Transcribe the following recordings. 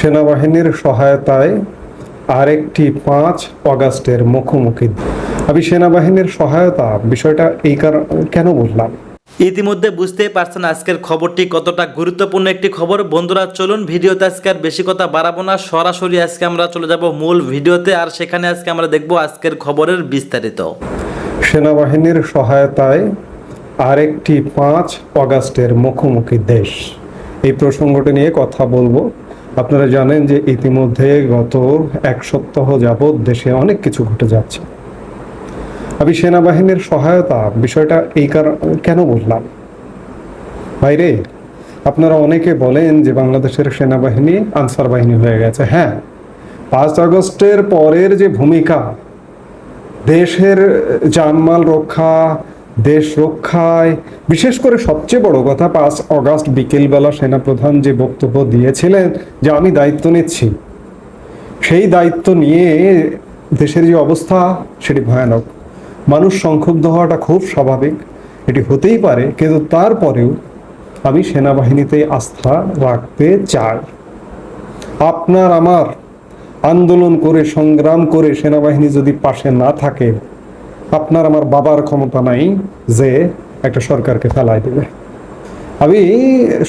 সেনাবাহিনীর সহায়তায় আরেকটি পাঁচ অগাস্টের মুখোমুখি। আমি সেনাবাহিনীর সহায়তা বিষয়টা এই কারণ কেন বললাম? ইতিমধ্যে বুঝতেই পারছেন আজকের খবরটি কতটা গুরুত্বপূর্ণ একটি খবর। বন্ধুরা চলুন ভিডিওতে আজকে আর বেশি কথা বাড়াবো না। সরাসরি আজকে আমরা চলে যাব মূল ভিডিওতে আর সেখানে আজকে আমরা দেখব আজকের খবরের বিস্তারিত। সেনাবাহিনীর সহায়তায় আরেকটি পাঁচ অগাস্টের মুখোমুখি দেশ। এই প্রসঙ্গটি নিয়ে কথা বলব। আপনারা জানেন যে ইতিমধ্যে গত এক সপ্তাহ যাবৎ দেশে অনেক কিছু ঘটে যাচ্ছে। আমি সেনাবাহিনীর সহায়তা বিষয়টা এই কারণ কেন বললাম? বাইরে আপনারা অনেকে বলেন যে বাংলাদেশের সেনাবাহিনী আনসার বাহিনী হয়ে গেছে। হ্যাঁ পাঁচ আগস্টের পরের যে ভূমিকা, দেশের জানমাল রক্ষা দেশ রক্ষায়। বিশেষ করে সবচেয়ে বড় কথা, পাঁচ অগাস্ট বিকেলবেলা সেনাপ্রধান যে বক্তব্য দিয়েছিলেন, যে আমি দায়িত্ব নিচ্ছি। সেই দায়িত্ব নিয়ে দেশের যে অবস্থা, সেটি ভয়ানক। মানুষ সংক্ষুব্ধ হওয়াটা খুব স্বাভাবিক। এটি হতেই পারে, কিন্তু তারপরেও আমি সেনাবাহিনীতে আস্থা রাখতে চাই। আপনার, আমার আন্দোলন করে, সংগ্রাম করে সেনাবাহিনী যদি পাশে না থাকে আপনার আমার বাবার ক্ষমতা নাই যে একটা সরকারকে ফেলায় দেবে। আমি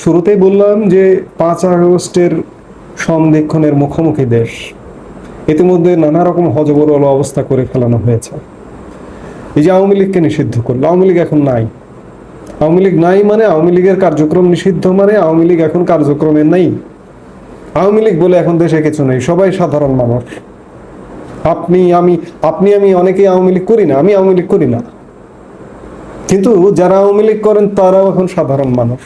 শুরুতেই বললাম যে পাঁচ আগস্টের সন্দেক্ষণের মুখোমুখি দেশ। ইতিমধ্যে নানা রকম হজবরল অবস্থা করে ফেলানো হয়েছে। এই যে আওয়ামী লীগকে নিষিদ্ধ করল, আওয়ামী লীগ এখন নাই। আওয়ামী লীগ নাই মানে আওয়ামী লীগের কার্যক্রম নিষিদ্ধ মানে আওয়ামী লীগ এখন কার্যক্রমে নেই। আওয়ামী লীগ বলে এখন দেশে কিছু নেই, সবাই সাধারণ মানুষ। আপনি, আমি আপনি, আমি অনেকেই আওয়ামী লীগ করি না, আমি আওয়ামী লীগ করি না। কিন্তু যারা আওয়ামী লীগ করেন, তারাও এখন সাধারণ মানুষ।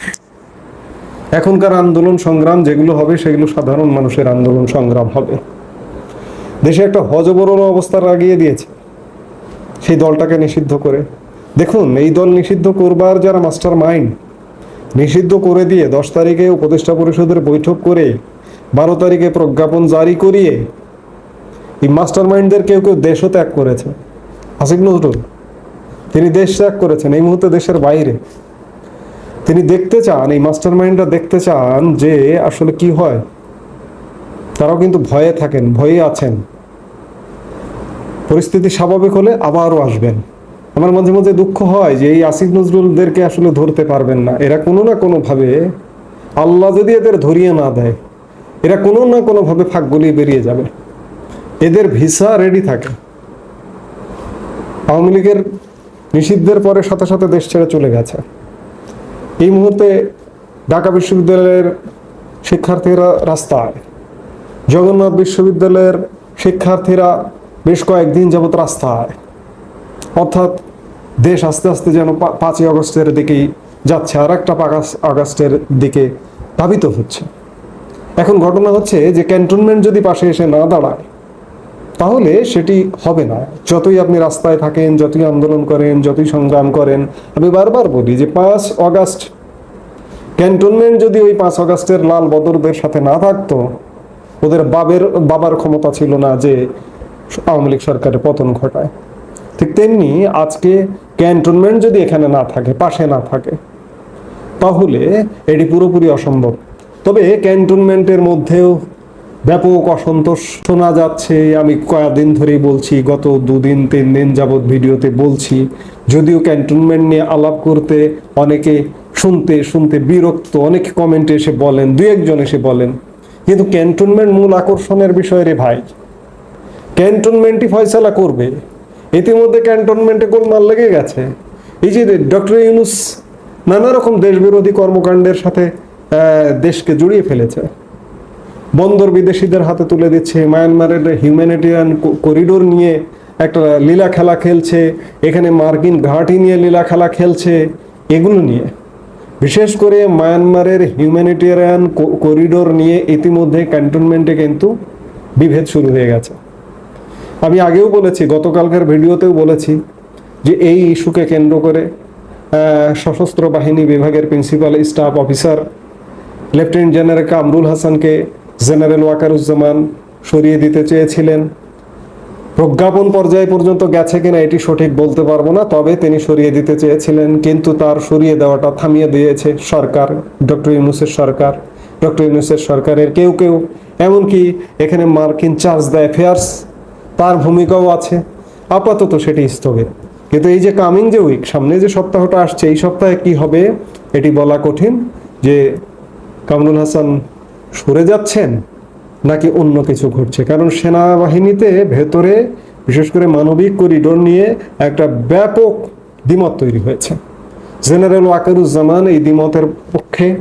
এখনকার আন্দোলন সংগ্রাম যেগুলো হবে, সেগুলো সাধারণ মানুষের আন্দোলন সংগ্রাম হবে। দেশে একটা হজবরল অবস্থা লাগিয়ে দিয়েছে। সেই দলটাকে নিষিদ্ধ করে। দেখুন, এই দল নিষিদ্ধ করবার যারা মাস্টার মাইন্ড, নিষিদ্ধ করে দিয়ে দশ তারিখে উপদেষ্টা পরিষদের বৈঠক করে, বারো তারিখে প্রজ্ঞাপন জারি করিয়ে এই মাস্টার মাইন্ডদের কেউ কেউ দেশও ত্যাগ করেছে। আসিফ নজরুল, তিনি দেশ ত্যাগ করেছেন এই মুহূর্তে দেশের বাইরে। তিনি দেখতে চান, এই মাস্টার মাইন্ডরা দেখতে চান যে আসলে কি হয়। তারাও কিন্তু ভয়ে থাকেন ভয়ে আছেন। পরিস্থিতি স্বাভাবিক হলে আবারও আসবেন। আমার মাঝে মাঝে দুঃখ হয় যে এই আসিফ নজরুলদেরকে আসলে ধরতে পারবেন না। এরা কোনো না কোনোভাবে আল্লাহ যদি এদের ধরিয়ে না দেয়, এরা কোনো না কোনোভাবে ফাঁক গলিয়ে বেরিয়ে যাবে। এদের ভিসা রেডি থাকে। আওয়ামী লীগের নিষিদ্ধের পরে সাথে সাথে দেশ ছেড়ে চলে গেছে। এই মুহূর্তে ঢাকা বিশ্ববিদ্যালয়ের শিক্ষার্থীরা রাস্তায়। জগন্নাথ বিশ্ববিদ্যালয়ের শিক্ষার্থীরা বেশ কয়েকদিন যাবত রাস্তায়। অর্থাৎ দেশ আস্তে আস্তে যেন পাঁচই আগস্টের দিকেই যাচ্ছে, আর একটা আগস্টের দিকে ধাবিত হচ্ছে। এখন ঘটনা হচ্ছে যে ক্যান্টনমেন্ট যদি পাশে এসে না দাঁড়ায় তাহলে সেটি হবে না। যতই আপনি রাস্তায় থাকেন, যতই আন্দোলন করেন, যতই সংগ্রাম করেন, আমি বারবার বলি যে পাঁচ অগাস্ট ক্যান্টনমেন্ট যদি ওই পাঁচ অগাস্টের লাল বদরদের সাথে না থাকতো, ওদের বাবের, বাবার ক্ষমতা ছিল না যে আওয়ামী লীগ সরকারের পতন ঘটায়। ঠিক তেমনি আজকে ক্যান্টনমেন্ট যদি এখানে না থাকে, পাশে না থাকে, তাহলে এটি পুরোপুরি অসম্ভব। তবে ক্যান্টনমেন্টের মধ্যেও ব্যাপক অসন্তোষ শোনা যাচ্ছে। আমি কয়েকদিন ধরেই বলছি, গত দুদিন, তিন দিন যাবৎ ভিডিওতে বলছি, যদিও ক্যান্টনমেন্ট নিয়ে আলাপ করতে অনেকে শুনতে শুনতে বিরক্ত, অনেক কমেন্টে এসে বলেন দু একজন এসে বলেন, কিন্তু ক্যান্টনমেন্ট মূল আকর্ষণের বিষয় রে ভাই। ক্যান্টনমেন্টই ফয়সালা করবে। ইতিমধ্যে ক্যান্টনমেন্টে গোলমাল লেগে গেছে। এই যে ডক্টর ইউনুস নানা রকম দেশবিরোধী কর্মকাণ্ডের সাথে দেশকে জড়িয়ে ফেলেছে। বন্দর বিদেশিদের হাতে তুলে দিচ্ছে। মায়ানমারের হিউম্যানিটেরিয়ান করিডোর নিয়ে একটা লীলা খেলা খেলছে। এখানে মার্কিন ঘাঁটি নিয়ে লীলা খেলা খেলছে। এগুলো নিয়ে। বিশেষ করে মায়ানমারের হিউম্যানিটেরিয়ান করিডোর নিয়ে ইতিমধ্যে ক্যান্টনমেন্টে কিন্তু বিভেদ শুরু হয়ে গেছে। আমি আগেও বলেছি, গতকালকার ভিডিওতেও বলেছি যে এই ইস্যুকে কেন্দ্র করে সশস্ত্র বাহিনী বিভাগের principal staff officer lieutenant general Kamrul হাসানকে জেনারেল ওয়াকারুজ্জামান সরিয়ে দিতে চেয়েছিলেন। প্রজ্ঞাপন পর্যায়ে পর্যন্ত গেছে কিনা এটি সঠিক বলতে পারব না, তবে তিনি সরিয়ে দিতে চেয়েছিলেন, কিন্তু তার সরিয়ে দেওয়াটা থামিয়ে দিয়েছে সরকার, ডক্টর ইউনুসের সরকার। ডক্টর ইউনুসের সরকারের কেউ কেউ, এমনকি এখানে মার্কিন চার্জ দ্য অ্যাফেয়ার্স, তার ভূমিকাও আছে। আপাতত সেটি স্থগিত। কিন্তু এই যে কামিং যে উইক, সামনে যে সপ্তাহটা আসছে, এই সপ্তাহে কি হবে, এটি বলা কঠিন যে কামরুল হাসান সরে যাচ্ছেন নাকি অন্য কিছু ঘটছে? কারণ সেনাবাহিনীতে ভেতরে, বিশেষ করে মানবিক করিডোর নিয়ে একটা ব্যাপক দ্বিমত তৈরি হয়েছে। জেনারেল ওয়াকারুজ্জামান এই দ্বিমতের পক্ষে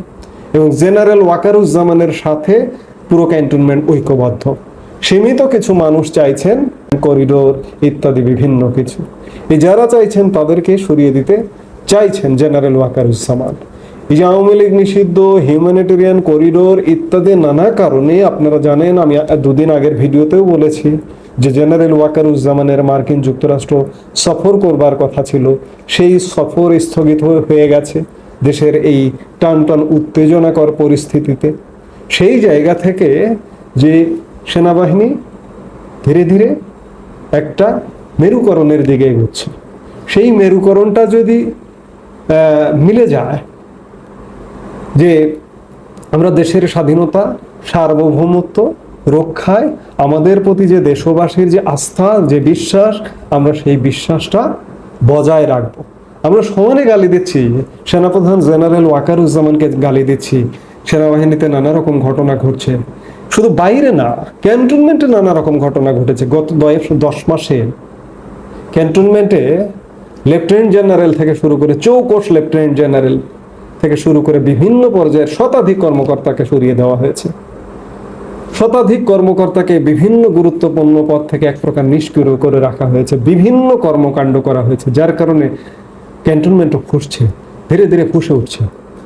এবং জেনারেল ওয়াকারুজ্জামানের সাথে পুরো ক্যান্টনমেন্ট ঐক্যবদ্ধ। সীমিত কিছু মানুষ চাইছেন করিডোর ইত্যাদি বিভিন্ন কিছু। এই যারা চাইছেন তাদেরকে সরিয়ে দিতে চাইছেন জেনারেল ওয়াকারুজ্জামান। আওয়ামী লীগ নিষিদ্ধ হিউম্যানিটেরিয়ান করিডোর ইত্যাদি নানা কারণে আপনারা জানেন, আমি দুদিন আগের ভিডিওতেও বলেছি যে জেনারেল ওয়াকারুজ্জামানের মার্কিন যুক্তরাষ্ট্র সফর করবার কথা ছিল। সেই সফর স্থগিত হয়ে গেছে দেশের এই টান টান উত্তেজনাকর পরিস্থিতিতে। সেই জায়গা থেকে যে সেনাবাহিনী ধীরে ধীরে একটা মেরুকরণের দিকে এগোচ্ছে। সেই মেরুকরণটা যদি মিলে যায় যে আমরা দেশের স্বাধীনতা, সার্বভৌমত্ব রক্ষায় আমাদের প্রতি যে দেশবাসীর যে আস্থা, যে বিশ্বাস, আমরা সেই বিশ্বাসটা বজায় রাখব। আমরা সমানে গালি দিচ্ছি। সেনাপ্রধান জেনারেল ওয়াকারুজ্জামানকে গালি দিচ্ছি। সেনাবাহিনীতে নানা রকম ঘটনা ঘটছে। শুধু বাইরে না, ক্যান্টনমেন্টে নানা রকম ঘটনা ঘটেছে গত দশ- মাসে। ক্যান্টনমেন্টে লেফটেন্যান্ট জেনারেল থেকে শুরু করে চৌকোষ লেফটেন্যান্ট জেনারেল থেকে শুরু করে বিভিন্ন পর্যায়ের শতাধিক কর্মকর্তাকে সরিয়ে দেওয়া হয়েছে। শতাধিক কর্মকর্তাকে বিভিন্ন গুরুত্বপূর্ণ পদ থেকে এক প্রকার নিষ্ক্রিয় করে রাখা হয়েছে। বিভিন্ন কর্মকাণ্ড করা হয়েছে, যার কারণে ক্যান্টনমেন্টও ফুসছে, ধীরে ধীরে ফুসে উঠছে।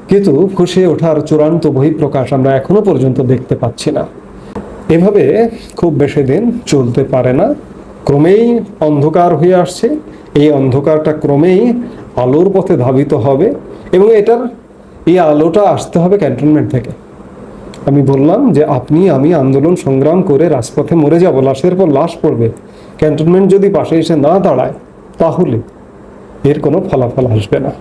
কিন্তু ফুসে ওঠার চূড়ান্ত বহিঃপ্রকাশ আমরা এখনও পর্যন্ত দেখতে পাচ্ছি না। এভাবে খুব বেশি দিন চলতে পারে না। ক্রমেই অন্ধকার হয়ে আসছে। এই অন্ধকারটা ক্রমেই আলোর পথে ধাবিত হবে এবং এটার এই আলোটা আসতে হবে ক্যান্টনমেন্ট থেকে। আমি বললাম যে আপনি, আমি আন্দোলন সংগ্রাম করে রাজপথে মরে যাব, লাশের পর লাশ পড়বে। ক্যান্টনমেন্ট যদি পাশে এসে না দাঁড়ায়, তাহলে এর কোনো ফলাফল আসবে না।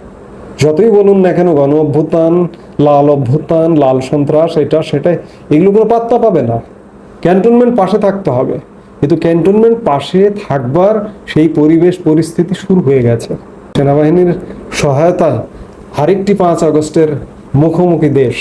যতই বলুন না কেন, গণ অভ্যুত্থান, লাল অভ্যুত্থান, লাল সন্ত্রাস, এটা সেটা এগুলো কোনো পাত্তা পাবে না। ক্যান্টনমেন্ট পাশে থাকতে হবে। কিন্তু ক্যান্টনমেন্ট পাশে থাকবার সেই পরিবেশ, পরিস্থিতি শুরু হয়ে গেছে। সেনাবাহিনীর সহায়তায় আরেকটি পাঁচ আগস্টের মুখোমুখি দেশ।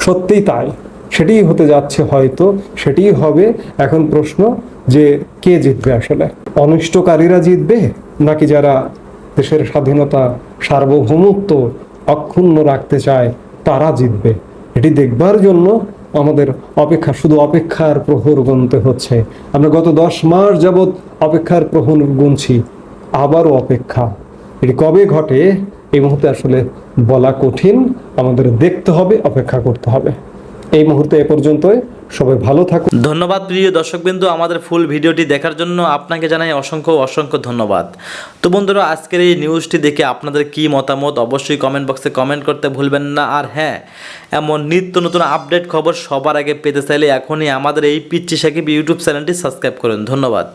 সত্যিই তাই। সেটিই হতে যাচ্ছে হয়তো সেটিই হবে এখন প্রশ্ন যে কে জিতবে আসলে? অনিষ্টকারীরা জিতবে নাকি যারা দেশের স্বাধীনতা সার্বভৌমত্ব অক্ষুণ্ণ রাখতে চায়, তারা জিতবে? এটি দেখবার জন্য আমাদের অপেক্ষা, শুধু অপেক্ষার প্রহর গুনতে হচ্ছে। আমরা গত দশ মাস যাবৎ অপেক্ষার প্রহর গুনছি, আবারও অপেক্ষা। এটি কবে ঘটে? এই মুহূর্তে আসলে বলা কঠিন, আমাদের দেখতে হবে, অপেক্ষা করতে হবে। এই মুহূর্তে এ পর্যন্তই, সবাই ভালো থাকুন। ধন্যবাদ প্রিয় দর্শকবিন্দু, আমাদের ফুল ভিডিওটি দেখার জন্য আপনাকে জানাই অসংখ্য অসংখ্য ধন্যবাদ। তো বন্ধুরা, আজকের এই নিউজটি দেখে আপনাদের কি মতামত, অবশ্যই কমেন্ট বক্সে কমেন্ট করতে ভুলবেন না। আর হ্যাঁ এমন নিত্য নতুন আপডেট খবর সবার আগে পেতে চাইলে এখনই আমাদের এই পিচ্ছি সাকিব ইউটিউব চ্যানেলটি সাবস্ক্রাইব করুন। ধন্যবাদ।